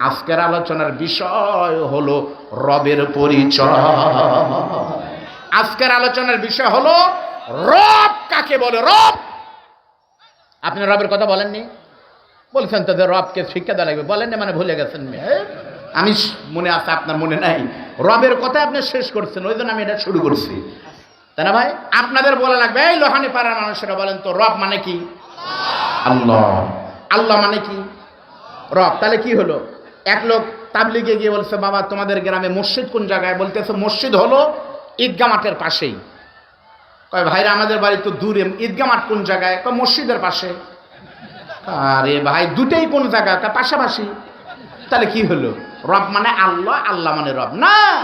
আজকের আলোচনার বিষয় হলো রবের পরিচয়। আজকের আলোচনার বিষয় হলো রব কাকে বলে? রব! আপনি রবের কথা বলেননি? বলছেন তো যে রবকে শিক্ষা দেওয়া লাগবে। বলেন না মানে ভুলে গেছেন? আমি মনে আছে আপনার মনে নাই। রবের কথা আপনি শেষ করছেন ওই জন্য আমি এটা শুরু করছি। তাই না ভাই? আপনাদের বলা লাগবে এই লোহানি পাড়ার মানুষেরা বলেন তো রব মানে কি? আল্লাহ। আল্লাহ মানে কি? রব তাহলে কি হলো? এক লোক তাবলিগে গিয়ে বলছে, বাবা, তোমাদের গ্রামে মসজিদ কোন জায়গায়? বলতেছে, মসজিদ হলো ঈদগা মাঠের পাশেই। কয়, ভাইরা, আমাদের বাড়ি তো দূরে। ঈদগা মাঠ কোন জায়গায়? কয়, মসজিদের পাশে। আরে ভাই, দুটেই কোন জায়গা? পাশাপাশি। তাহলে কি হলো? রব মানে আল্লাহ আল্লাহ মানে রব। না!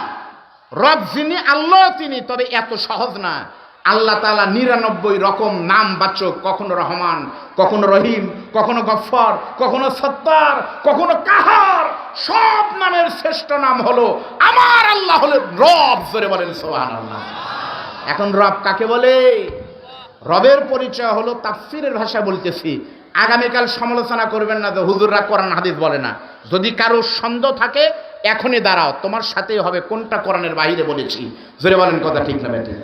রব যিনি, আল্লাহ তিনি। তবে এত সহজ না। আল্লাহ তালা নিরানব্বই রকম নাম বাচক কখনো রহমান, কখনো রহিম, কখনো গফর কখনো সত্তার, কখনো কাহার, সব নামের শ্রেষ্ঠ নাম হলো আমার আল্লাহ হলো রব, জোরে বলেন সোহান আল্লাহ এখন রব কাকে বলে? রবের পরিচয় হলো তাফসিরের ভাষা বলতেছি। আগামীকাল সমালোচনা করবেন না যে হুজুররা কোরআন হাদিস বলে না। যদি কারও সন্দেহ থাকে, এখনই দাঁড়াও, তোমার সাথেই হবে, কোনটা কোরআনের বাইরে বলেছি। জোরে বলেন কথা ঠিক না বেটি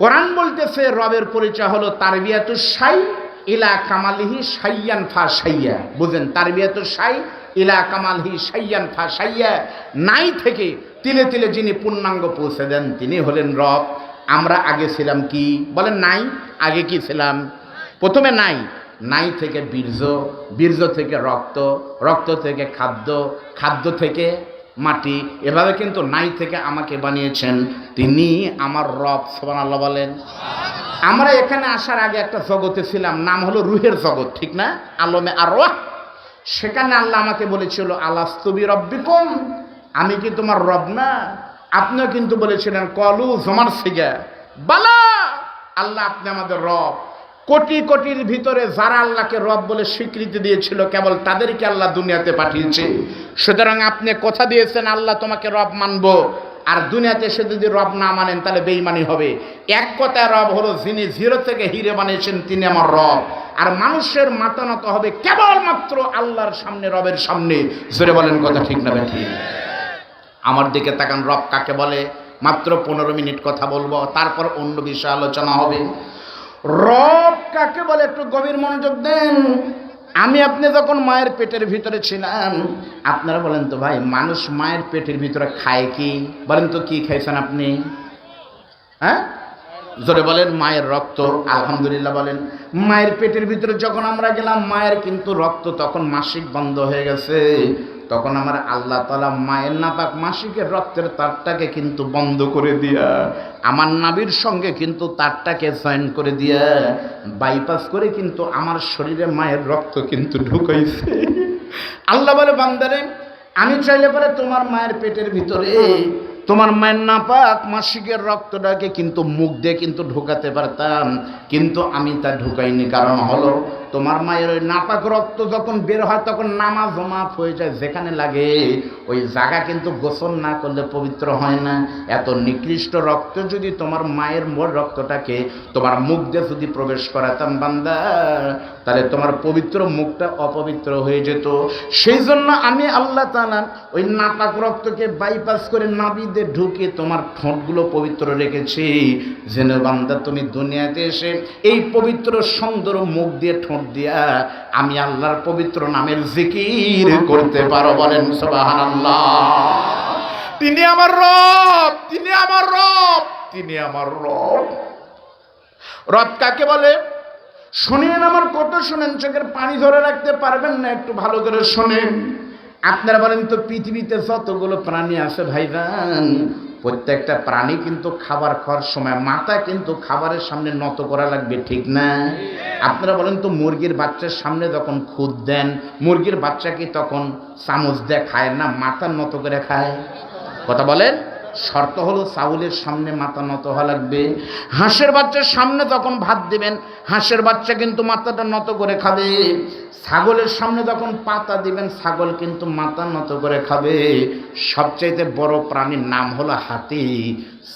কোরআন বলতেছে, রবের পরিচয় হলো তারবিয়াতু সাই ইলা কামালিহি সাইয়ান ফা সাইয়া বুঝেন, তারবিয়াতু সাই ইলা কামালহি সাইয়ান ফা সাইয়া নাই থেকে তিলে তিলে যিনি পূর্ণাঙ্গ পৌঁছে দেন, তিনি হলেন রব। আমরা আগে ছিলাম কি? বলেন নাই? আগে কি ছিলাম? প্রথমে নাই। নাই থেকে বীর্য বীর্য থেকে রক্ত রক্ত থেকে খাদ্য খাদ্য থেকে মাটি, এভাবে কিন্তু নাই থেকে আমাকে বানিয়েছেন। তিনি আমার রব সোবান আল্লাহ বলেন। আমরা এখানে আসার আগে একটা জগতে ছিলাম, নাম হলো রুহের জগৎ, ঠিক না? আলমে আর সেখানে আল্লাহ আমাকে বলেছিল আলাস্তবি রব্বিকুম আমি কি তোমার রব না? আপনিও কিন্তু বলেছিলেন, কলু জমার সিগা। বালা! আল্লাহ আপনি আমাদের রব। কোটি কোটির ভিতরে যারা আল্লাহকে রব বলে স্বীকৃতি দিয়েছিল, কেবল তাদেরকে আল্লাহ দুনিয়াতে পাঠিয়েছে। সুতরাং আপনি কথা দিয়েছেন, আল্লাহ তোমাকে রব মানবো। আর দুনিয়াতে সে যদি রব না মানেন, তাহলে বেইমানি হবে। এক কথায় রব হলো যিনি জিরো থেকে হিরে বানিয়েছেন, তিনি আমার রব। আর মানুষের মাথা নত হবে কেবলমাত্র আল্লাহর সামনে, রবের সামনে। জোরে বলেন কথা ঠিক না ঠিক আমার দিকে তাকান, রব কাকে বলে? মাত্র পনেরো মিনিট কথা বলব, তারপর অন্য বিষয়ে আলোচনা হবে। রব কাকে বলে একটু গভীর মনোযোগ দেন। আমি আপনি যখন মায়ের পেটের ভিতরে ছিলাম, আপনারা বলেন তো ভাই, মানুষ মায়ের পেটের ভিতরে খায় কি? বলেন তো কি খাইছেন আপনি? হ্যাঁ? জোরে বলেন, মায়ের রক্ত, আলহামদুলিল্লাহ বলেন। মায়ের পেটের ভিতরে যখন আমরা গেলাম, মায়ের কিন্তু রক্ত তখন মাসিক বন্ধ হয়ে গেছে। তখন আমার আল্লাহ তালা মায়ের নাপাক মাসিকের রক্তের তারটাকে কিন্তু বন্ধ করে দিয়া, আমার নাবির সঙ্গে কিন্তু তারটাকে জয়েন করে দিয়া বাইপাস করে কিন্তু আমার শরীরে মায়ের রক্ত কিন্তু ঢুকাইছে। আল্লাহ বলে, বান্দারে, আমি চাইলে পরে তোমার মায়ের পেটের ভিতরে তোমার মায়ের নাপাক মাসিকের রক্তটাকে কিন্তু মুখ দিয়ে কিন্তু ঢোকাতে পারতাম, কিন্তু আমি তা ঢুকাইনি। কারণ হলো তোমার মায়ের ওই নাপাক রক্ত যখন বের হয়, তখন নামাজ মাফ হয়ে যায়, যেখানে লাগে ওই জায়গা কিন্তু গোসল না করলে পবিত্র হয় না। এত নিকৃষ্ট রক্ত যদি তোমার মায়ের মোর রক্তটাকে তোমার মুখ দিয়ে যদি প্রবেশ করাতাম বান্দা, তাহলে তোমার পবিত্র মুখটা অপবিত্র হয়ে যেত। সেই জন্য আমি আল্লাহ তালা ওই নাপাক রক্তকে বাইপাস করে নাবিদে ঢুকে তোমার ঠোঁটগুলো পবিত্র রেখেছি। যেন বান্দা তুমি দুনিয়াতে এসে এই পবিত্র সুন্দর মুখ দিয়ে ঠোঁট দিয়া, আমি আল্লাহর পবিত্র নামের জিকির করতে পারো, বলেন, সুবহানাল্লাহ। তিনি আমার রব, তিনি আমার রব, তিনি আমার রব। রব কাকে বলে? শুনেন আমার কত শুনেন, চোখের পানি ধরে রাখতে পারবেন না, একটু ভালো করে শোনেন। আপনারা বলেন তো, পৃথিবীতে যতগুলো প্রাণী আছে ভাইজান প্রত্যেকটা প্রাণী কিন্তু খাবার খাওয়ার সময় মাথা কিন্তু খাবারের সামনে নত করা লাগবে, ঠিক না? আপনারা বলেন তো, মুরগির বাচ্চার সামনে যখন খুদ দেন, মুরগির বাচ্চাকে তখন চামচ দিয়ে খায় না মাথা নত করে খায়? কথা বলেন? শর্ত হলো চাউলের সামনে মাথা নত হওয়া লাগবে। হাঁসের বাচ্চার সামনে তখন ভাত দিবেন, হাঁসের বাচ্চা কিন্তু মাথাটা নত করে খাবে। ছাগলের সামনে যখন পাতা দিবেন, ছাগল কিন্তু মাথা নত করে খাবে। সবচাইতে বড় প্রাণীর নাম হলো হাতি।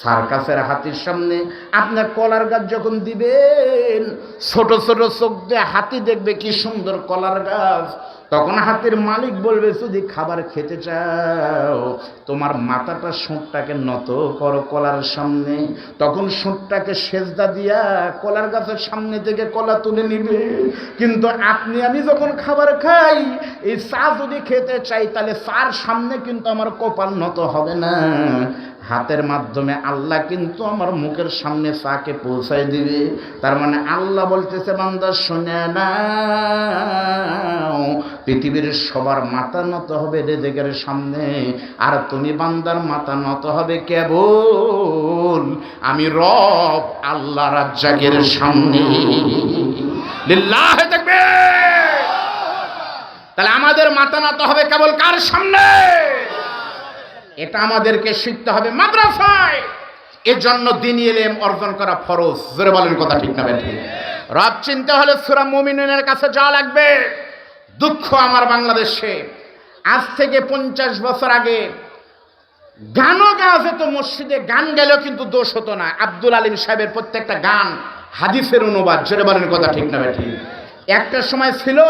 সার্কাসের হাতির সামনে আপনার কলার গাছ যখন দিবেন, ছোট ছোট চোখ দিয়ে হাতি দেখবে কি সুন্দর কলার গাছ। তখন হাতির মালিক বলবে, যদি খাবার খেতে চাও, তোমার মাথাটা সুঁটটাকে নত করো কলার সামনে। তখন সুঁটটাকে সেজদা দিয়া কলার গাছের সামনে থেকে কলা তুলে নিবে। কিন্তু আপনি, আমি যখন খাবার খাই, এই চা যদি খেতে চাই, তাহলে চার সামনে কিন্তু আমার কপাল নত হবে না। হাতের মাধ্যমে আল্লাহ কিন্তু আমার মুখের সামনে চাকে পৌঁছায় দিবে। তার মানে আল্লাহ বলতেছে, বান্দা, শুনে না পৃথিবীর সবার মাথা নত হবে রেজেকের সামনে। আর তুমি বান্দার মাথা নত হবে কেবল আমি রব আল্লাহ রাজ্জাকের সামনে। দেখবে তাহলে আমাদের মাথা নত হবে কেবল কার সামনে? এটা আমাদেরকে শিখতে হবে মাদ্রাসায়। এর জন্য দিন এলেম অর্জন করা ফরজ। জোরে বলেন কথা ঠিক না রব চিনতে হলে সুরা মুমিনের কাছে যাওয়া লাগবে। দুঃখ আমার বাংলাদেশে। আজ থেকে পঞ্চাশ বছর আগে গানও গাওয়া যেত, মসজিদে গান গেলেও কিন্তু দোষ হতো না। আব্দুল আলিম সাহেবের প্রত্যেকটা গান হাদিসের অনুবাদ। জোরে বলেন কথা ঠিক না বেঠি। একটা সময় ছিল,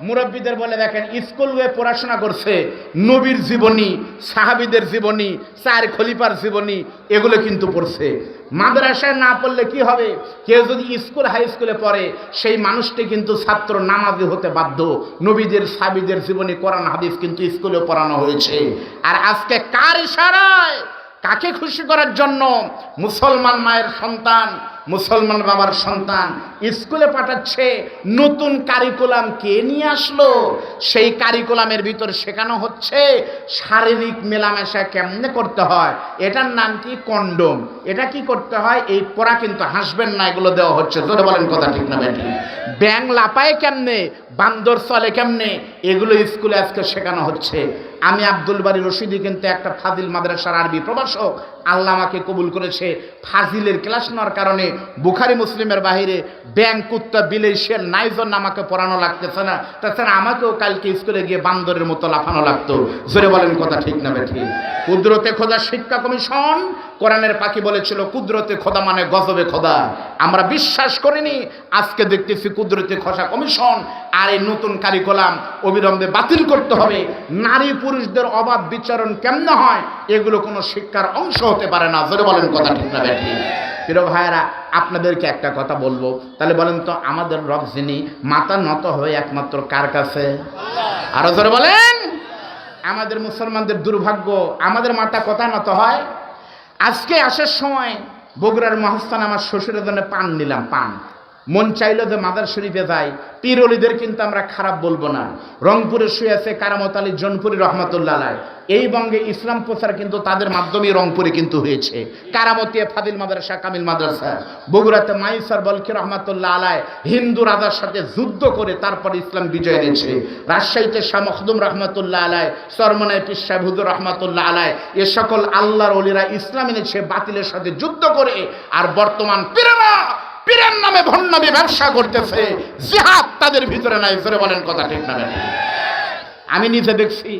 মুরব্বীদের বলে দেখেন, স্কুল হয়ে পড়াশোনা করছে, নবীর জীবনী, সাহাবিদের জীবনী, চার খলিফার জীবনী, এগুলো কিন্তু পড়ছে। মাদ্রাসায় না পড়লে কি হবে? কেউ যদি স্কুল, হাই স্কুলে পড়ে, সেই মানুষটি কিন্তু ছাত্র নামাজি হতে বাধ্য। নবীদের সাবিদের জীবনী, কোরআন, হাদিস কিন্তু স্কুলে পড়ানো হয়েছে। আর আজকে কার ইশারায়? কাকে খুশি করার জন্য? মুসলমান মায়ের সন্তান মুসলমান বাবার সন্তান স্কুলে পাঠাচ্ছে, নতুন কারিকুলাম কে নিয়ে আসলো? সেই কারিকুলামের ভিতর শেখানো হচ্ছে শারীরিক মেলামেশা কেমনে করতে হয়? এটার নাম কি? কন্ডম এটা কি করতে হয়? এই পড়া কিন্তু হাসবেন না, এগুলো দেওয়া হচ্ছে। তোরা বলেন কথা ঠিক না বেটি ব্যাং লাপায় কেমনে? বান্দর চলে কেমনে? এগুলো স্কুলে আজকে শেখানো হচ্ছে। আমি আব্দুল বাড়ি রশিদি কিন্তু একটা ফাজিল মাদ্রাসার আরবি প্রভাষক। আল্লাহ আমাকে কবুল করেছে। ফাজিলের ক্লাস নেওয়ার কারণে বুখারি মুসলিমের বাহিরে ব্যাং কুত্তা বিলেই শেল নাইজন আমাকে পড়ানো লাগতেছে না। তাছাড়া আমাকেও কালকে স্কুলে গিয়ে বান্দরের মতো লাফানো লাগতো। জোরে বলেন কথা ঠিক না বেঠি। কুদরতে খোদা শিক্ষা কমিশন কোরআনের পাখি বলেছিল, কুদরতে খোদা মানে গজবে খোদা। আমরা বিশ্বাস করিনি, আজকে দেখতেছি কুদরতে খসা কমিশন আর এই নতুন কারিকুলাম অবিলম্বে বাতিল করতে হবে। নারী পুরুষদের অবাধ বিচারণ কেমন হয়? এগুলো কোনো শিক্ষার অংশ হতে পারে না। জোরে বলেন কথা ঠিক না বেঠি। প্রিয় ভাইয়েরা, আপনাদেরকে একটা কথা বলব। তাহলে বলেন তো, আমাদের রব যিনি মাথা নত হয়ে একমাত্র কার কাছে? আরও ধরে বলেন। আমাদের মুসলমানদের দুর্ভাগ্য, আমাদের মাথা কথা নত হয়? আজকে আসার সময় বগুড়ার মহাস্থান আমার শ্বশুরের জন্য পান নিলাম, পান। মন চাইলো যে মাদার শরীফে যাই। পীর অলিদের কিন্তু আমরা খারাপ বলব না। রংপুরে শুয়ে আছে কারামত আলী জনপুরি রহমাতুল্লাহ এই বঙ্গে ইসলাম প্রচার কিন্তু তাদের মাধ্যমে রংপুরে কিন্তু হয়েছে। কারামতিয়া ফাদিল মাদ্রাসা, কামিল মাদ্রাসা। বগুড়াতে মাইসার বলকি রহমাতুল্লাহ আলাই হিন্দু রাজার সাথে যুদ্ধ করে তারপর ইসলাম বিজয় এনেছে। রাজশাহীতে শাহ মখদুম রহমাতুল্লাহ আলাই সরমনায় পিসা হুজুর রহমাতুল্লাহ আলাই এ সকল আল্লাহর অলিরা ইসলাম এনেছে, বাতিলের সাথে যুদ্ধ করে। আর বর্তমান পীরেরা পীরের নামে ভণ্ডামি ব্যবসা করতেছে, জিহাদ তাদের ভিতরে নাই, জোরে বলেন কথা ঠিক না আমি নিজে দেখছি,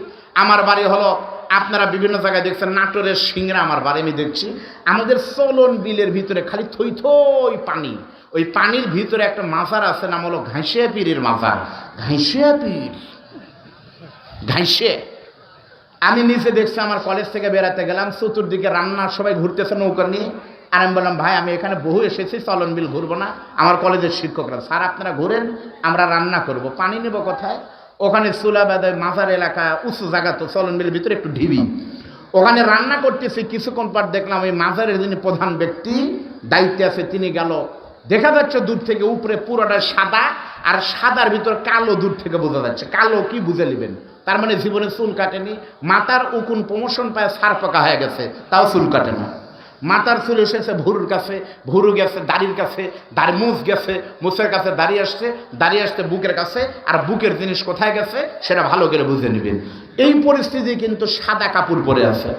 আমার বাড়ি হলো, আপনারা বিভিন্ন জায়গায় দেখছেন, নাটোরের সিংড়া আমার বাড়ি, আমি দেখছি, আমাদের চলন বিলের ভিতরে খালি থই থই পানি। ওই পানির ভিতরে একটা মাজার আছে, নাম হলো ঘাইসিয়া পীরের মাজার। ঘাইসিয়া পীর। ঘাইসে আমি নিচে দেখছি, আমার কলেজ থেকে বেড়াতে গেলাম, চতুর্দিকে রান্না, সবাই ঘুরতেছে নৌকা নিয়ে। আর আমি বললাম, ভাই, আমি এখানে বহু এসেছি, চলন বিল ঘুরবো না। আমার কলেজের শিক্ষকরা, স্যার, আপনারা ঘুরেন, আমরা রান্না করব। পানি নেব কোথায়? ওখানে চুলা বাদে মাজার এলাকা, উঁচু জায়গা তো, চলন বিলের ভিতরে একটু ঢিবি। ওখানে রান্না করতেছি, কিছুক্ষণ পর দেখলাম ওই মাজারের যিনি প্রধান ব্যক্তি, দায়িত্বে আছে, তিনি গেল। দেখা যাচ্ছে দূর থেকে উপরে পুরোটা সাদা, আর সাদার ভিতর কালো দূর থেকে বোঝা যাচ্ছে। কালো কি বুঝে নেবেন? তার মানে জীবনে চুল কাটেনি, মাথার উকুন প্রমোশন পায় সার পাকা হয়ে গেছে, তাও চুল কাটে না। মাথার চুল এসেছে ভুরুর কাছে, ভুরু গেছে দাড়ির কাছে, দাড়ি মুখ গেছে মুখের কাছে দাঁড়িয়ে আসছে দাঁড়িয়ে আসছে বুকের কাছে, আর বুকের জিনিস কোথায় গেছে সেটা ভালো করে বুঝে নেবেন। এই পরিস্থিতি কিন্তু সাদা কাপড় পরে আছে।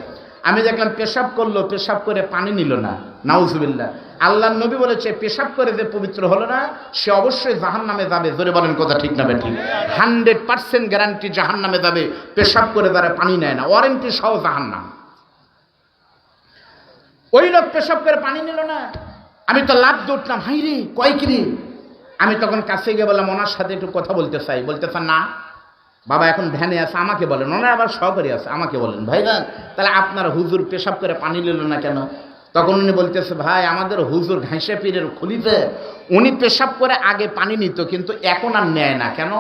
আমি দেখলাম পেশাব করল, পেশাব করে পানি নিল না। নাউজুবিল্লাহ। আল্লাহ নবী বলেছে, পেশাব করে যে পবিত্র হলো না, সে অবশ্যই জাহান নামে যাবে। জোরে বলেন কথা ঠিক না ঠিক হান্ড্রেড পার্সেন্ট গ্যারান্টি জাহান নামে যাবে। পেশাব করে তারা পানি নেয় না, ওয়ারেন্টি সহ জাহান নাম ওই লোক পেশাব করে পানি নিল না। আমি তো লাভ উঠলাম, হাই রে, কয় আমি তখন কাছে গিয়ে বললাম, ওনার সাথে একটু কথা বলতে চাই। বলতে চান না। বাবা এখন ভ্যানে আছে, আমাকে বলেন। ওনার আবার সহকারী আছে, আমাকে বলেন। ভাইজান তাহলে আপনার হুজুর পেশাব করে পানি নিল না কেন? তখন উনি বলতেছে, ভাই, আমাদের হুজুর ঘাইসে পীরের খুলিতে উনি পেশাব করে আগে পানি নিত, কিন্তু এখন আর নেয় না। কেন?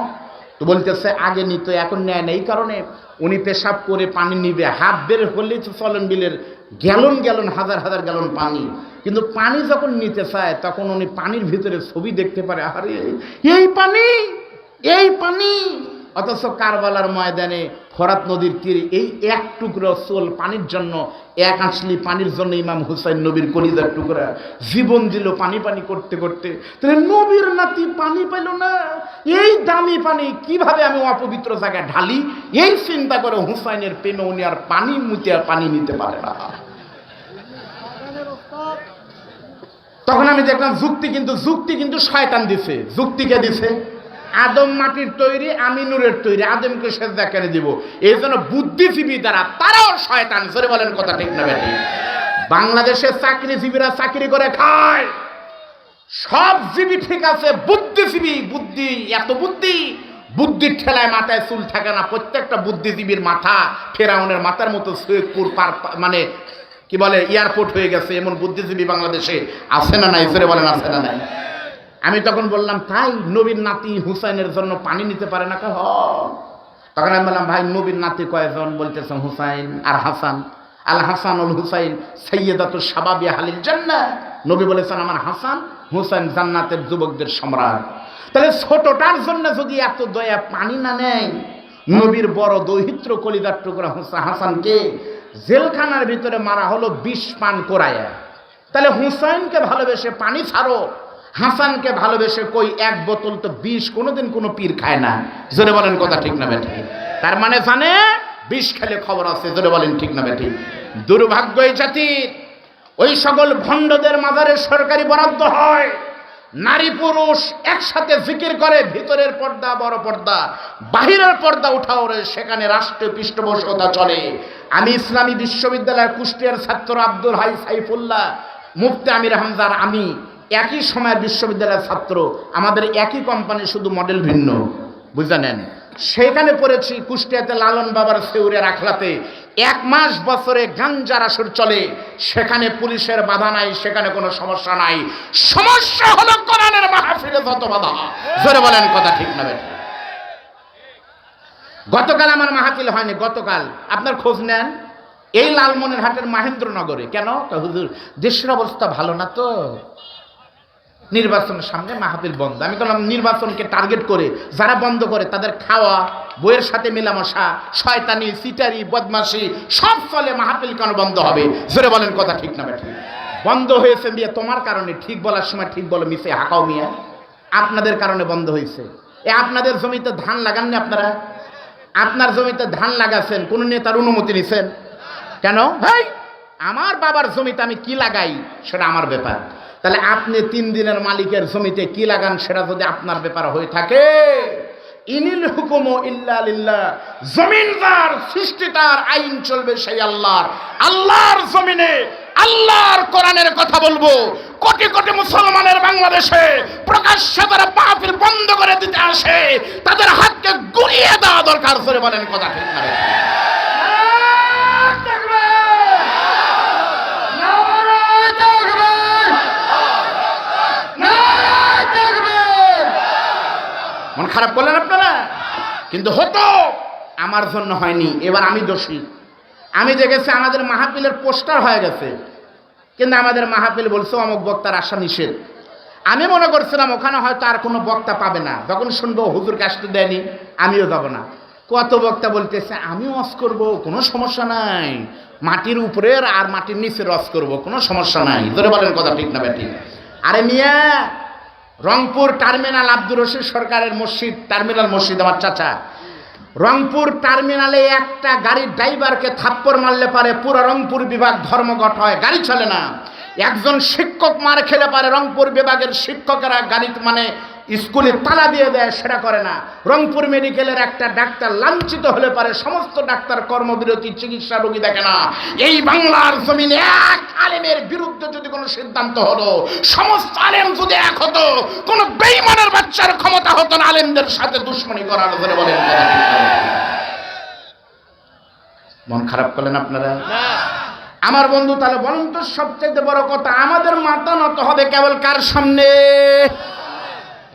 তো বলতেছে, আগে নিত এখন নেয় না। এই কারণে উনি পেশাব করে পানি নিবে। হাত বের হলেই তো ফলন বিলের গ্যালন গ্যালন, হাজার হাজার গ্যালন পানি। কিন্তু পানি যখন নিতে চায়, তখন উনি পানির ভিতরে ছবি দেখতে পারে। আরে, এই পানি এই পানি! অথচ কারবালার ময়দানে ফরাত নদীর তীরে এই এক টুকরো চোল পানির জন্য, এক আঁচলি পানির জন্য ইমাম হুসাইন নবীর কলিজার টুকরা জীবন দিল পানি পানি করতে করতে। তাহলে নবীর নাতি পানি পেল না? এই দামি পানি কীভাবে আমি অপবিত্র জায়গায় ঢালি? এই চিন্তা করে হুসাইনের প্রেমে উনি আর পানি মুতে আর পানি নিতে পারে না। তখন আমি দেখলাম যুক্তি কিন্তু যুক্তি কিন্তু শয়তান দিছে। যুক্তিকে দিছে? আদম মাটির তৈরি, আমি নূরের তৈরি, আদমকে সেজদা কেন দিব। এই জন্য বুদ্ধিজীবী দ্বারা তারাও শয়তান, জোরে বলেন কথা ঠিক না বেটি বাংলাদেশের চাকরিজীবীরা চাকরি করে খায়। সব জীবী ঠিক আছে, বুদ্ধিজীবী, বুদ্ধি, এত বুদ্ধি, বুদ্ধির ঠেলায় মাথায় চুল থাকে না, প্রত্যেকটা বুদ্ধিজীবীর মাথা ফেরাউনের মাথার মতো সৈয়দপুর পার মানে কি বলে, এয়ারপোর্ট হয়ে গেছে, এমন বুদ্ধিজীবী বাংলাদেশে আছে না নাই ফেরে বলেন আছে না নাই? আমি তখন বললাম, তাই নবীর নাতি হুসাইনের জন্য পানি নিতে পারে না? হ। তখন আমি বললাম, ভাই, নবীর নাতি কয়েকজন বলতেছেন হুসাইন আর হাসান। আল হাসান উল হুসাইন সৈয়দাত সাবাবি হালিল জান্না নবী বলেছেন, আমার হাসান হুসাইন জান্নাতের যুবকদের সম্রাট। তাহলে ছোটটার জন্য যদি এত দয়া পানি না নেয়, নবীর বড় দৈহিত্র কলিদার টুকরা হুসা হাসানকে জেলখানার ভিতরে মারা হলো বিষ পান করায়া। তাহলে হুসাইনকে ভালোবেসে পানি ছাড়ো। হাসানকে ভালোবেসে কই এক বোতল তো বিষ, কোনোদিন কোনো পীর খায় না। জোরে বলেন কথা ঠিক না বেঠি। তার মানে জানে, বিষ খেলে খবর আছে, জোরে বলেন ঠিক না বেঠি। দুর্ভাগ্য এই জাতির ওই সকল ভণ্ডদের মাজারে সরকারি বরাদ্দ হয়। নারী পুরুষ একসাথে জিকির করে, ভিতরের পর্দা, বড় পর্দা, বাহিরের পর্দা উঠা ওরে সেখানে রাষ্ট্রীয় পৃষ্ঠপোষকতা চলে। আমি ইসলামী বিশ্ববিদ্যালয়ের কুষ্টিয়ার ছাত্র আব্দুল হাই সাইফুল্লাহ, মুফতি আমির হামজার আমি। একই সময়ের বিশ্ববিদ্যালয়ের ছাত্র, আমাদের একই কোম্পানি শুধু মডেল ভিন্ন। বুঝে নেন সেখানে পড়েছি কুষ্টিয়াতে লালন বাবার সেউরে রাখলাতে এক মাস বছরে গাঞ্জার আসর চলে। সেখানে পুলিশের বাধা নাই, সেখানে কোনো সমস্যা নাই। সমস্যা হলো কোরআনের মাহফিলে যত বাধা। জোরে বলেন কথা ঠিক না গতকাল আমার মাহফিল হয়নি, গতকাল। আপনার খোঁজ নেন? এই লালমনের হাটের মাহেন্দ্রনগরে। কেন? হুজুর, দেশের অবস্থা ভালো না তো? নির্বাচনের সামনে মাহফিল বন্ধ। আমি বললাম, নির্বাচনকে টার্গেট করে যারা বন্ধ করে তাদের খাওয়া বইয়ের সাথে মেলামশা, শয়তানি, সিটারি, বদমাশি, সব চলে মাহফিল কেন বন্ধ হবে? জোরে বলেন কথা ঠিক না বেঠিক বন্ধ হয়েছে দিয়ে তোমার কারণে ঠিক বলার সময় ঠিক বলো মিশে হাঁকাও মিয়া। আপনাদের কারণে বন্ধ হয়েছে। এ আপনাদের জমিতে ধান লাগাননি আপনারা? আপনার জমিতে ধান লাগাছেন, কোন নেতার অনুমতি নিছেন? কেন? ভাই আমার বাবার জমিতে আমি কি লাগাই, সেটা আমার ব্যাপার। তাহলে আপনি তিন দিনের মালিকের জমিতে কি লাগান সেটা যদি আপনার ব্যাপার হয়ে থাকে। ইনিল হুকুম ইল্লা জমিন যার সৃষ্টি তার আইন চলবে সেই আল্লাহর। আল্লাহর জমিনে আল্লাহর কোরআনের কথা বলব। কোটি কোটি মুসলমানের বাংলাদেশে প্রকাশ্যে তারা মাহফিল বন্ধ করে দিতে আসে। তাদের হাতকে গুড়িয়ে দেওয়া দরকার করে বলেন কথা ঠিক মন খারাপ করলেন আপনারা? কিন্তু হতো, আমার জন্য হয়নি, এবার আমি দোষী। আমি দেখেছি আমাদের মাহফিলের পোস্টার হয়ে গেছে। কিন্তু আমাদের মাহফিল বলছে, অমুক বক্তার আসা নিষেধ। আমি মনে করছিলাম, ওখানে হয়তো আর কোনো বক্তা পাবে না। যখন শুনব, হুজুরকে আসতে দেয়নি, আমিও যাব না। কত বক্তা বলতেছে, আমি অস করব, কোনো সমস্যা নাই। মাটির উপরের আর মাটির নিচে রস করব, কোনো সমস্যা নাই। ধরে বলেন কথা ঠিক না বেটি আরে মিয়া রংপুর টার্মিনাল আব্দুর রশিদ সরকারের মসজিদ, টার্মিনাল মসজিদ আমার চাচা। রংপুর টার্মিনালে একটা গাড়ির ড্রাইভারকে থাপ্পড় মারলে পারে, পুরো রংপুর বিভাগ ধর্মঘট হয়, গাড়ি চলে না। একজন শিক্ষক মার খেলে পারে, রংপুর বিভাগের শিক্ষকেরা গাড়ি মানে স্কুলে তালা দিয়ে দেয় সেটা করে না। রংপুর মেডিকেলের একটা ডাক্তার লাঞ্ছিত হলে পারে সমস্ত ডাক্তার কর্মবিরতি চিকিৎসা রোগী দেখে না। এই বাংলার জমিনে এক আলেমের বিরুদ্ধে যদি কোনো সিদ্ধান্ত হলো সমস্ত আলেম যদি এক হতো কোনো বেইমানের বাচ্চার ক্ষমতা হতো না আলেমদের সাথে দুশ্মনী করার জন্য বলেন। মন খারাপ করলেন আপনারা? আমার বন্ধু তাহলে বলেন তো সবচেয়ে বড় কথা আমাদের মাথা নত হবে কেবল কার সামনে?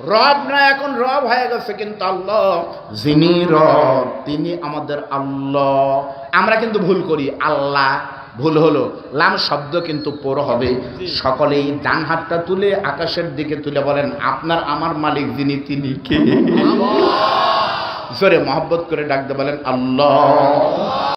রব না এখন রব হয়ে গেছে কিন্তু আল্লাহ যিনি রব তিনি আমাদের আল্লাহ। আমরা কিন্তু ভুল করি আল্লাহ ভুল হলো। লাম শব্দ কিন্তু পর হবে। সকলেই ডান হাতটা তুলে আকাশের দিকে তুলে বলেন আপনার আমার মালিক যিনি তিনি কে? জোরে মহব্বত করে ডাকতে বলেন আল্লাহ।